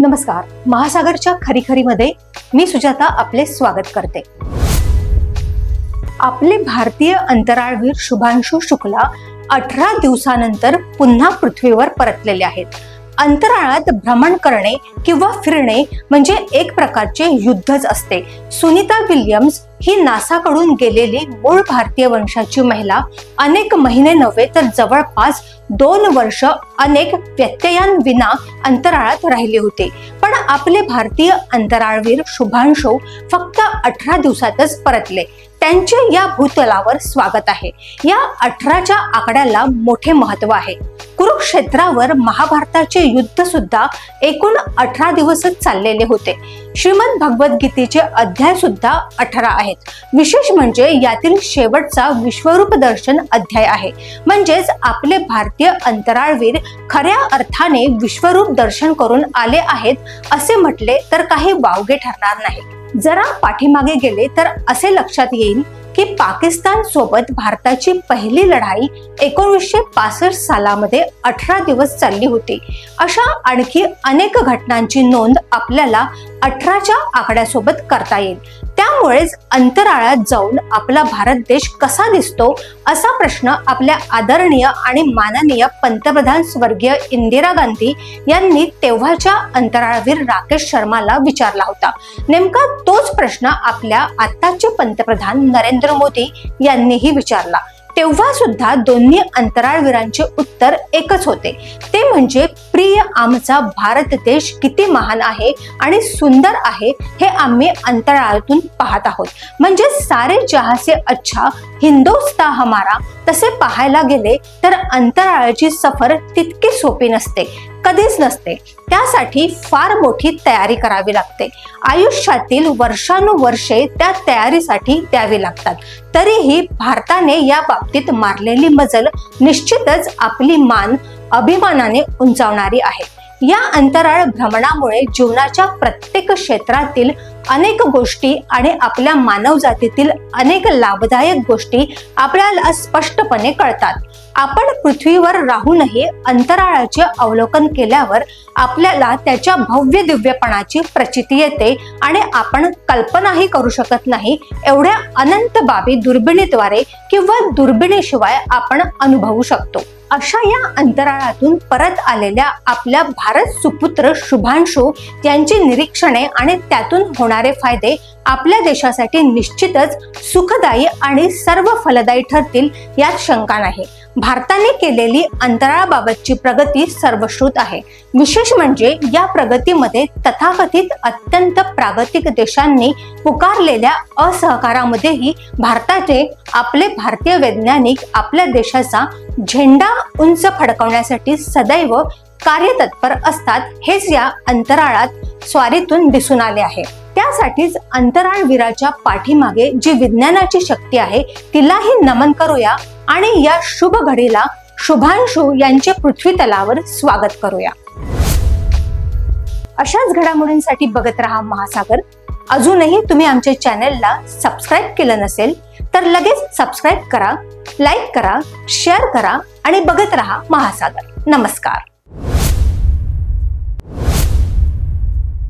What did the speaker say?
नमस्कार. महासागरच्या खरीखरीमध्ये मी सुजाता आपले स्वागत करते. आपले भारतीय अंतराळवीर शुभांशु शुक्ला अठरा दिवसानंतर पुन्हा पृथ्वीवर परतलेले आहेत. अंतराळात भ्रमण करणे किंवा फिरणे म्हणजे एक प्रकारचे युद्धच असते. सुनीता विल्यम्स ही नासाकडून गेलेली मूळ भारतीय वंशाची महिला अनेक महिने नव्हे तर जवळपास दोन वर्ष अनेक व्यत्ययांविना अंतराळात राहिले होते. पण आपले भारतीय अंतराळवीर शुभांशु फक्त अठरा दिवसातच परतले. त्यांचे या भूतलावर स्वागत आहे. या अठराच्या आकड्याला मोठे महत्त्व आहे. कुरुक्षेत्रावर महाभारताचे युद्ध सुद्धा एकूण अठरा दिवसच चाललेले होते. श्रीमद भगवद्गीतेचे अध्याय सुद्धा अठरा आहेत. विशेष म्हणजे यातील शेवटचा विश्वरूप दर्शन अध्याय आहे. म्हणजेच आपले भारतीय अंतराळवीर खऱ्या अर्थाने विश्वरूप दर्शन करून आले आहेत असे म्हटले तर काही वावगे ठरणार नाही. जरा पाठीमागे गेले तर असे लक्षात येईल की पाकिस्तान सोबत भारताची पहिली लढाई एकोणीसशे पासष्ट सालामध्ये अठरा दिवस चालली होती. अशा आणखी अनेक घटनांची नोंद आपल्याला अठराच्या आकड्यासोबत करता येईल. त्यामुळेच अंतराळात जाऊन आपला भारत देश कसा दिसतो असा प्रश्न आपल्या आदरणीय आणि माननीय पंतप्रधान स्वर्गीय इंदिरा गांधी यांनी तेव्हाच्या अंतराळवीर राकेश शर्माला विचारला होता. नेमका तोच प्रश्न आपल्या आताचे पंतप्रधान नरेंद्र मोदी यांनीही विचारला. तेव्हा सुद्धा दोन्ही अंतराळवीरांचे उत्तर एकच होते. ते म्हणजे प्रिय आमचा भारत देश किती महान आहे आणि सुंदर आहे हे आम्ही अंतराळातून पाहत आहोत. म्हणजे सारे जहासे अच्छा हिंदोस्ता हमारा तसे पाहायला गेले तर अंतराळाची सफर तितकी सोपी नसते कधीच नसते. त्यासाठी फार मोठी तयारी करावी लागते. आयुष्यातील वर्षानुवर्षे त्या तयारीसाठी द्यावी लागतात. तरीही भारताने या बाबतीत मारलेली मजल निश्चितच आपली मान अभिमानाने उंचावणारी आहे. या अंतराळ भ्रमणामुळे जीवनाच्या प्रत्येक क्षेत्रातील अनेक गोष्टी आणि आपल्या मानवजातीतील अनेक लाभदायक गोष्टी आपल्याला स्पष्टपणे कळतात. आपण पृथ्वीवर राहूनही अंतराळाचे अवलोकन केल्यावर आपल्याला त्याच्या भव्य दिव्यपणाची प्रचिती येते आणि आपण कल्पनाही करू शकत नाही एवढ्या अनंत बाबी दुर्बिणीद्वारे किंवा दुर्बिणीशिवाय आपण अनुभवू शकतो. अशा या अंतराळातून परत आलेल्या आपल्या भारत सुपुत्र शुभांशु यांची निरीक्षणे आणि त्यातून होणारे फायदे आपल्या देशासाठी निश्चितच सुखदायी आणि सर्व फलदायी ठरतील यात शंका नाही. भारताने केलेली अंतराळाबाबतची प्रगती सर्वश्रुत आहे. विशेष म्हणजे या प्रगतीमध्ये तथाकथित अत्यंत प्रागतिक देशांनी पुकारलेल्या असहकारामध्येही भारताचे आपले भारतीय वैज्ञानिक आपल्या देशाचा झेंडा उंच फडकवण्यासाठी सदैव कार्यतत्पर असतात हेच या अंतराळात स्वारीतून दिसून आले आहे. त्यासाठीच अंतराळवीराच्या पाठीमागे जी विज्ञानाची शक्ती आहे तिलाही नमन करूया. आणि या शुभ घडीला शुभांशु यांचे पृथ्वी तलावर स्वागत करूया. अशाच घडामोडींसाठी बघत राहा महासागर. अजूनही तुम्ही आमच्या चॅनेलला सबस्क्राईब केलं नसेल तर लगेच सबस्क्राईब करा लाईक करा शेअर करा आणि बघत राहा महासागर. नमस्कार.